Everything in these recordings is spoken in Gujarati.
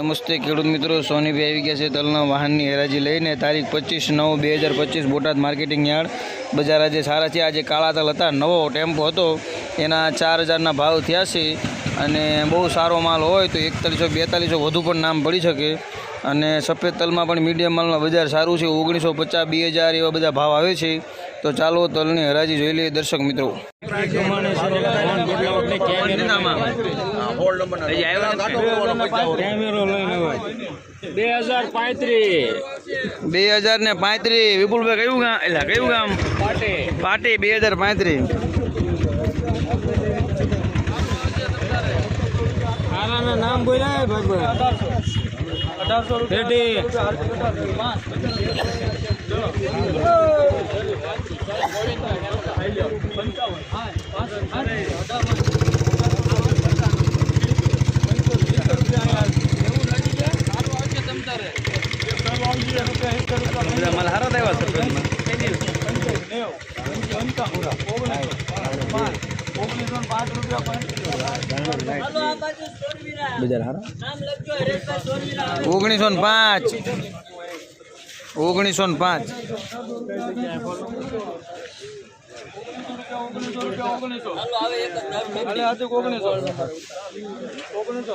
નમસ્તે ખેડૂત મિત્રો સોનીભાઈ આવી ગયા છે તલના વાહનની હરાજી લઈને તારીખ પચીસ નવ બે હજાર પચીસ બોટાદ માર્કેટિંગ યાર્ડ. બજાર આજે સારા છે. આજે કાળા તલ હતા. નવો ટેમ્પો હતો. એના ચાર હજારના ભાવ થયા છે અને બહુ સારો માલ હોય તો એકતાલીસો, બેતાલીસો વધુ પણ નામ પડી શકે. અને સફેદ તલમાં પણ મીડિયમ માલમાં બજાર સારું છે. ઓગણીસો પચાસ, બે હજાર એવા બધા ભાવ આવે છે. તો ચાલો તલની હરાજી જોઈ લઈએ દર્શક મિત્રો. બે હજાર પાંત્રીસ. બે હજાર ને પાંત્રીસ. વિપુલભાઈ કયું ગામ? એટલે કયું ગામ? પાટે. પાટી બે હજાર પાંત્રીસ. નામ બોલ્યા ભાઈ અઢારસો. રૂપિયા. બધા માલ ઓગણીસો પાંચ. ઓગણીસો ઓગણીસો ને પાંચ. ઓગણીસો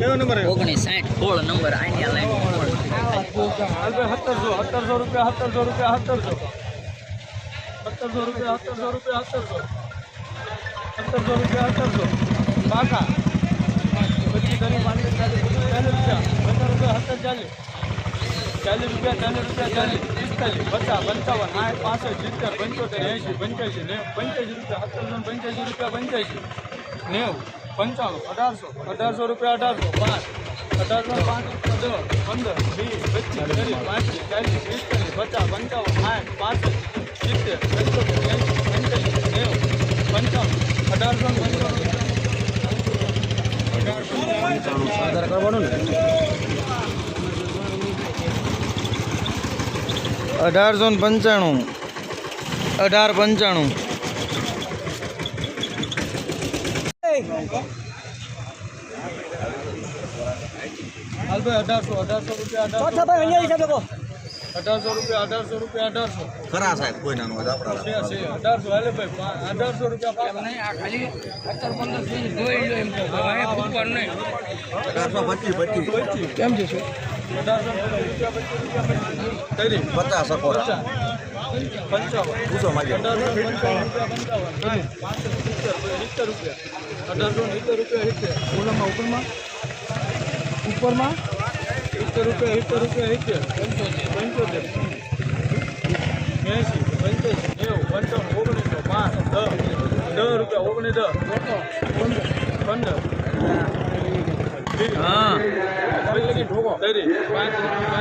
ને નંબર ઓગણીસ સાઠ સોળ નંબર આની લાઈન સત્તરસો સત્તરસો રૂપિયા સત્તરસો રૂપિયા સત્તરસો. સત્તરસો રૂપિયા સત્તરસો રૂપિયા સત્તરસો. સત્તરસો રૂપિયા સત્તરસો. પાકા. પછી ઘણી પાંત્રીસ ચાલીસ. ચાલીસ રૂપિયા. પચાસ રૂપિયા સત્તર ચાલીસ. ચાલીસ રૂપિયા ચાલીસ રૂપિયા ચાલીસ. પિસ્તાલીસ પચાસ પંચાવન. આઠ પાસઠ સિત્તેર પંચોતેર એંશી પંચ્યાસી નેવું. પંચ્યાસી રૂપિયા સત્તરસો પંચ્યાસી રૂપિયા પંચ્યાસી. નેવું. પંચાણું, અઢારસો અઢારસો રૂપિયા અઢારસો, પાંચ અઢારસો પાંચ દસ પંદર, વીસ, પચીસ, ત્રીસ, પાંત્રીસ, ચાલીસ, પિસ્તાલીસ, પચાસ, પંચાવન, સાઠ, પાસઠ, સિત્તેર પંચોતેર એંશી પંચાલીસ, નેવું પંચાવન અઢારસો પંચાવન અઢારસો ને પંચાણું, અઢાર પંચાણું. અઢારસો અઢારસો રૂપિયા અઢારસો અઢારસો રૂપિયા અઢારસો રૂપિયા અઢારસો. ખરા સાહેબ કોઈ નાનું છે છે અઢારસો. હાલે ભાઈ અઢારસો રૂપિયા પાકા. અઢારસો પચીસ પચીસ કેમ છે અઢારસો રૂપિયા પચીસ રૂપિયા પૂછો પાંસઠ સિત્તેર રૂપિયા અઢારસો સિત્તેર રૂપિયા સિત્તેર ઓલામાં ઉપરમાં ઉપરમાં સિત્તેર રૂપિયા સિત્તેર રૂપિયા સિત્તેર પંચોતેર એંસી પંચ્યાસી નેવું પંચાવન ઓગણીસો પાંચ દસ દસ રૂપિયા ઓગણીસ દસ પંદર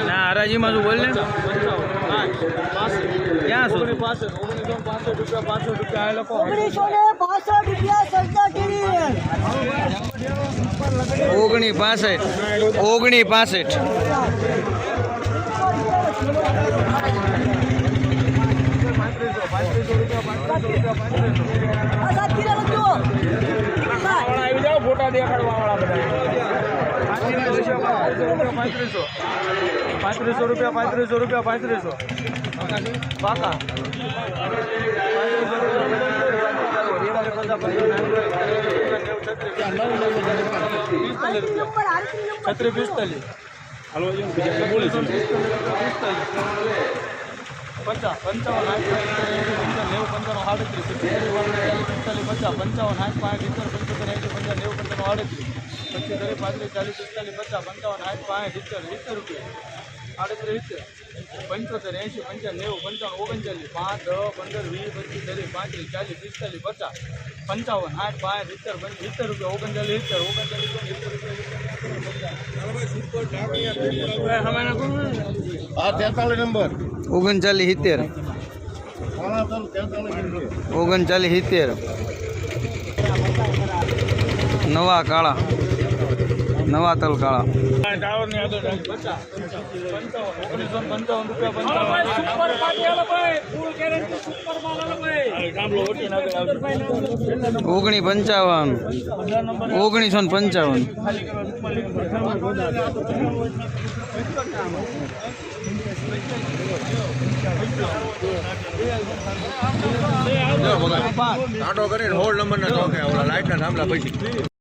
ના, હરાજીમાં શું બોલ ને. ક્યાં શું પાસઠ ઓગણીસો પાસઠ રૂપિયા પાસઠ રૂપિયા આ લોકો ઓગણીસો ને પાસઠ રૂપિયા સરદાર ટીવી ઓગણી પાસઠ ઓગણી પાસઠ ફોટા દેખાડવા વાળા બધા પાંત્રીસો પાંત્રીસો રૂપિયા પાંત્રીસો રૂપિયા પાંત્રીસો પાકા નંબર આરતી નંબર છત્રીસ પિસ્તાલીસ પચાસ પંચાવન આઠ નેવું પંચાવન આડત્રીસ પિસ્તાલીસ પચાસ પંચાવન આઠ પાંચ સિત્તેર પંચોતેર એંસી પંચાવન નેવું પંચાવન આડત્રીસ પચીસ ત્રીસ પાંત્રીસ ચાલીસ પિસ્તાલીસ પચાસ પંચાવન આઠ પાંચ સિત્તેર સિત્તેર રૂપિયા આડત્રીસ પંચોતેર એંશી પંચાવન નેવું પંચાવન ઓગણચાલીસ પાંચ દસ પંદર વીસ પચીસ ત્રીસ પાંત્રીસ ચાલીસ પિસ્તાલીસ પચાસ પંચાવન આઠ પાંચ સિત્તેર સિત્તેર રૂપિયા ઓગણચાલીસ સિત્તેર ઓગણચાલીસ તેતાલીસ નંબર ઓગણચાલીસ સિત્તેર. ઓગણચાલીસ સિત્તેર. નવા કાળા નવા તલ કાળા ઓગણી પંચાવન. ઓગણીસો ને પંચાવન. કરીને હોળ નંબર ના ચોકે લાઈટ ના થાંભલા પછી.